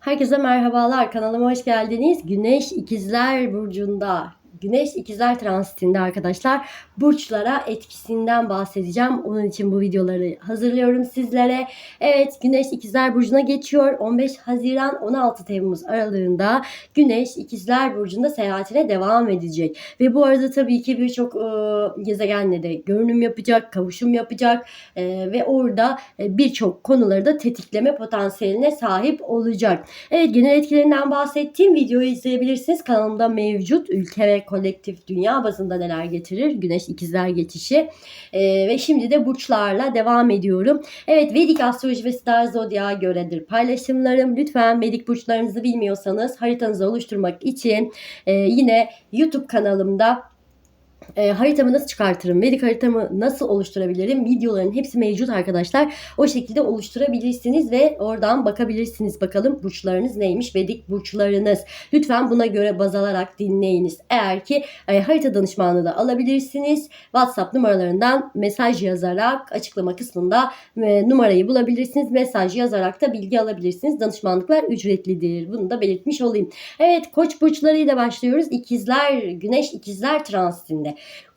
Herkese merhabalar. Kanalıma hoş geldiniz. Güneş İkizler Burcu'nda Güneş ikizler transitinde arkadaşlar burçlara etkisinden bahsedeceğim. Onun için bu videoları hazırlıyorum sizlere. Evet Güneş ikizler burcuna geçiyor. 15 Haziran 16 Temmuz aralığında Güneş ikizler burcunda seyahatine devam edecek. Ve bu arada tabii ki birçok e, gezegenle de görünüm yapacak, kavuşum yapacak e, ve orada e, birçok konuları da tetikleme potansiyeline sahip olacak. Evet genel etkilerinden bahsettiğim videoyu izleyebilirsiniz. Kanalımda mevcut ülke ve kolektif dünya bazında neler getirir? Güneş ikizler geçişi. Ee, ve şimdi de burçlarla devam ediyorum. Evet Vedik astroloji ve star zodya göredir paylaşımlarım. Lütfen Vedik burçlarınızı bilmiyorsanız haritanızı oluşturmak için e, yine YouTube kanalımda e, haritamı nasıl çıkartırım, Vedik haritamı nasıl oluşturabilirim videoların hepsi mevcut arkadaşlar. O şekilde oluşturabilirsiniz ve oradan bakabilirsiniz. Bakalım burçlarınız neymiş, Vedik burçlarınız. Lütfen buna göre baz alarak dinleyiniz. Eğer ki e, harita danışmanlığı da alabilirsiniz. WhatsApp numaralarından mesaj yazarak açıklama kısmında e, numarayı bulabilirsiniz. Mesaj yazarak da bilgi alabilirsiniz. Danışmanlıklar ücretlidir. Bunu da belirtmiş olayım. Evet koç burçlarıyla başlıyoruz. İkizler, güneş ikizler transitinde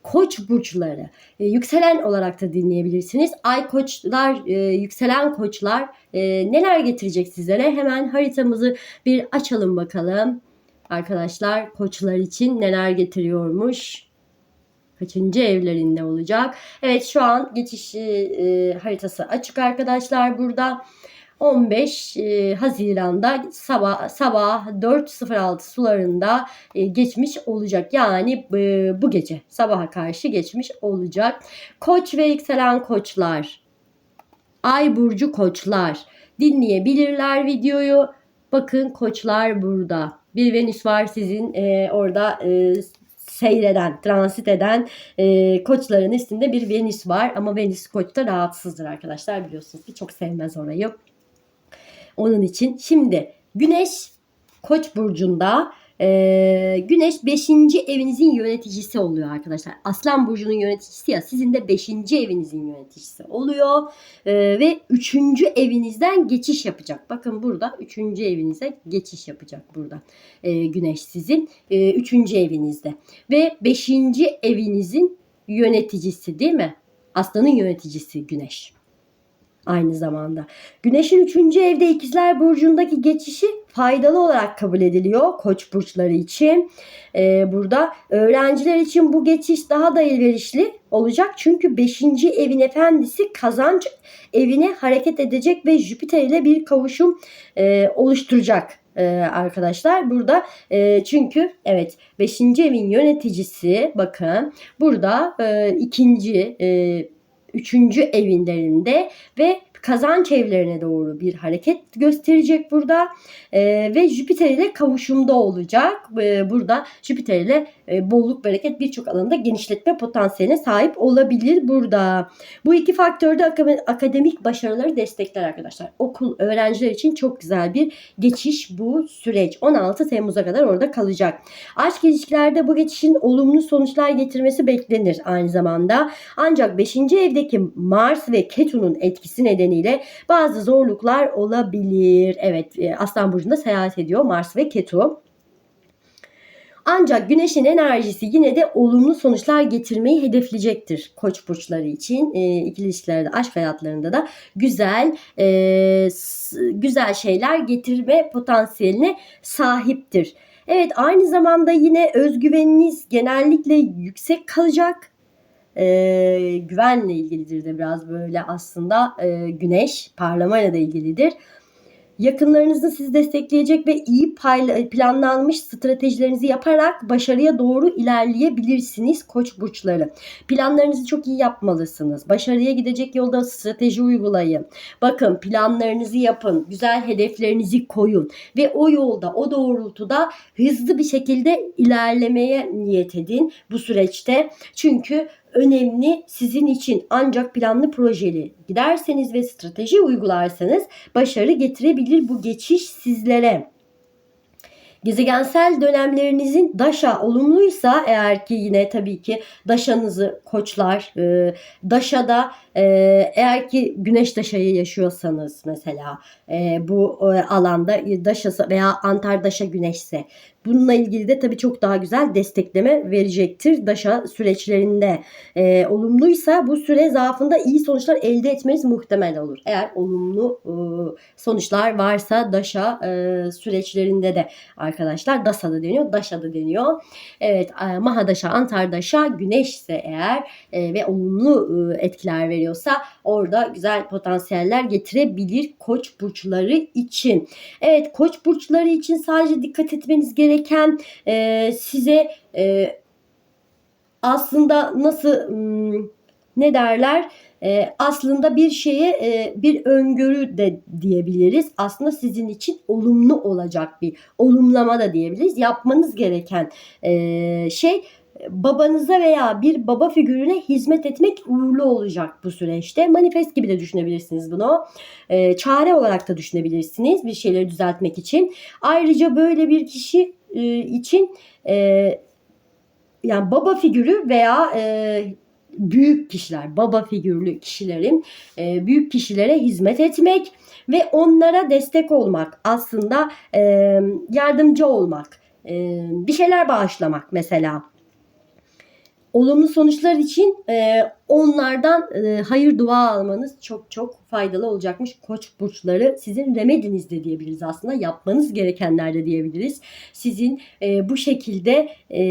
koç burçları e, yükselen olarak da dinleyebilirsiniz. Ay koçlar, e, yükselen koçlar e, neler getirecek sizlere? Hemen haritamızı bir açalım bakalım. Arkadaşlar koçlar için neler getiriyormuş? Kaçıncı evlerinde olacak? Evet şu an geçiş e, haritası açık arkadaşlar burada. 15 e, Haziran'da sabah sabah 4.06 sularında e, geçmiş olacak. Yani e, bu gece sabaha karşı geçmiş olacak. Koç ve yükselen koçlar, ay burcu koçlar dinleyebilirler videoyu. Bakın koçlar burada. Bir Venüs var sizin e, orada e, seyreden, transit eden e, koçların üstünde bir Venüs var. Ama Venüs koçta rahatsızdır arkadaşlar biliyorsunuz ki çok sevmez orayı. Onun için şimdi Güneş Koç burcunda e, Güneş 5. evinizin yöneticisi oluyor arkadaşlar. Aslan burcunun yöneticisi ya sizin de 5. evinizin yöneticisi oluyor. E, ve 3. evinizden geçiş yapacak. Bakın burada 3. evinize geçiş yapacak burada. E, güneş sizin 3. E, evinizde. Ve 5. evinizin yöneticisi değil mi? Aslanın yöneticisi Güneş aynı zamanda. Güneşin 3. evde ikizler burcundaki geçişi faydalı olarak kabul ediliyor koç burçları için. Ee, burada öğrenciler için bu geçiş daha da elverişli olacak. Çünkü 5. evin efendisi kazanç evine hareket edecek ve Jüpiter ile bir kavuşum e, oluşturacak e, arkadaşlar. Burada e, çünkü evet 5. evin yöneticisi bakın burada e, ikinci e, üçüncü evinlerinde ve kazanç evlerine doğru bir hareket gösterecek burada e, ve Jüpiter ile kavuşumda olacak. E, burada Jüpiter ile e, bolluk bereket birçok alanda genişletme potansiyeline sahip olabilir burada. Bu iki faktör de akademik başarıları destekler arkadaşlar. Okul öğrenciler için çok güzel bir geçiş bu süreç. 16 Temmuz'a kadar orada kalacak. Aşk ilişkilerde bu geçişin olumlu sonuçlar getirmesi beklenir aynı zamanda. Ancak 5. evdeki Mars ve Ketu'nun etkisi nedeniyle bazı zorluklar olabilir. Evet e, Aslan Burcu'nda seyahat ediyor Mars ve Ketu. Ancak güneşin enerjisi yine de olumlu sonuçlar getirmeyi hedefleyecektir koç burçları için. E, ikili ilişkilerde, aşk hayatlarında da güzel e, güzel şeyler getirme potansiyeline sahiptir. Evet aynı zamanda yine özgüveniniz genellikle yüksek kalacak. E, güvenle ilgilidir de biraz böyle aslında e, güneş parlamayla da ilgilidir yakınlarınızın sizi destekleyecek ve iyi planlanmış stratejilerinizi yaparak başarıya doğru ilerleyebilirsiniz koç burçları. Planlarınızı çok iyi yapmalısınız. Başarıya gidecek yolda strateji uygulayın. Bakın planlarınızı yapın. Güzel hedeflerinizi koyun ve o yolda, o doğrultuda hızlı bir şekilde ilerlemeye niyet edin bu süreçte. Çünkü önemli sizin için ancak planlı projeli giderseniz ve strateji uygularsanız başarı getirebilir bu geçiş sizlere. Gezegensel dönemlerinizin daşa olumluysa eğer ki yine tabii ki daşanızı koçlar, e, daşada e, eğer ki güneş daşayı yaşıyorsanız mesela e, bu e, alanda daşası veya antar daşa güneşse bununla ilgili de tabii çok daha güzel destekleme verecektir daşa süreçlerinde. E, olumluysa bu süre zarfında iyi sonuçlar elde etmeniz muhtemel olur. Eğer olumlu e, sonuçlar varsa daşa e, süreçlerinde de arkadaşlar dasa da deniyor, daşa da deniyor. Evet e, Mahadaşa, Antardaşa güneşse eğer e, ve olumlu e, etkiler veriyorsa orada güzel potansiyeller getirebilir koç burçları için. Evet koç burçları için sadece dikkat etmeniz gereken e, size e, aslında nasıl hmm, ne derler e, aslında bir şeye e, bir öngörü de diyebiliriz. Aslında sizin için olumlu olacak bir olumlama da diyebiliriz. Yapmanız gereken e, şey babanıza veya bir baba figürüne hizmet etmek uğurlu olacak bu süreçte. Manifest gibi de düşünebilirsiniz bunu. E, çare olarak da düşünebilirsiniz bir şeyleri düzeltmek için. Ayrıca böyle bir kişi e, için e, yani baba figürü veya e, büyük kişiler, baba figürlü kişilerin e, büyük kişilere hizmet etmek ve onlara destek olmak, aslında e, yardımcı olmak, e, bir şeyler bağışlamak mesela. Olumlu sonuçlar için e, onlardan e, hayır dua almanız çok çok faydalı olacakmış. Koç burçları sizin remediniz de diyebiliriz aslında. Yapmanız gerekenler de diyebiliriz. Sizin e, bu şekilde e,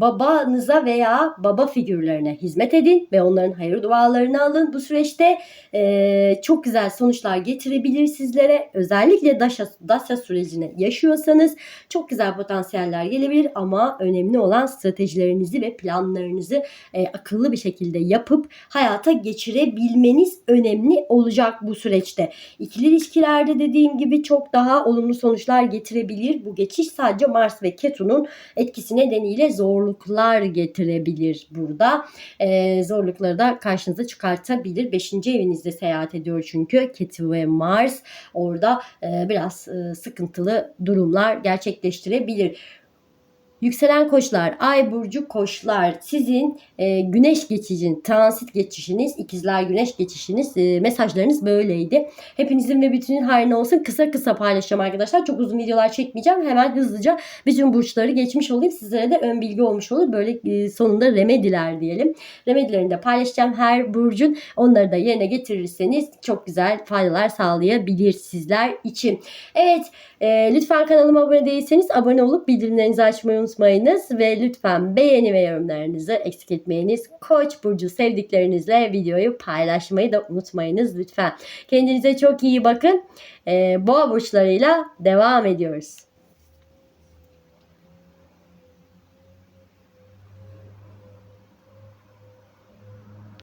babanıza veya baba figürlerine hizmet edin ve onların hayır dualarını alın. Bu süreçte e, çok güzel sonuçlar getirebilir sizlere. Özellikle Daşa, Daşa sürecini yaşıyorsanız çok güzel potansiyeller gelebilir ama önemli olan stratejilerinizi ve planlarınızı e, akıllı bir şekilde yapıp hayata geçirebilmeniz önemli olacak bu süreçte. İkili ilişkilerde dediğim gibi çok daha olumlu sonuçlar getirebilir. Bu geçiş sadece Mars ve Ketu'nun etkisi nedeniyle zorluklar getirebilir burada. E, zorlukları da karşınıza çıkartabilir. Beşinci evinizde seyahat ediyor çünkü Ketu ve Mars orada e, biraz e, sıkıntılı durumlar gerçekleştirebilir. Yükselen koçlar, ay burcu koçlar sizin e, güneş geçişin, transit geçişiniz, ikizler güneş geçişiniz, e, mesajlarınız böyleydi. Hepinizin ve bütünün hayrına olsun. Kısa kısa paylaşacağım arkadaşlar. Çok uzun videolar çekmeyeceğim. Hemen hızlıca bütün burçları geçmiş olayım. Sizlere de ön bilgi olmuş olur. Böyle e, sonunda remediler diyelim. Remedilerini de paylaşacağım her burcun. Onları da yerine getirirseniz çok güzel faydalar sağlayabilir sizler için. Evet, e, lütfen kanalıma abone değilseniz abone olup bildirimlerinizi açmayı unutmayınız ve lütfen beğeni ve yorumlarınızı eksik etmeyiniz. Koç burcu sevdiklerinizle videoyu paylaşmayı da unutmayınız lütfen. Kendinize çok iyi bakın. Ee, boğa burçlarıyla devam ediyoruz.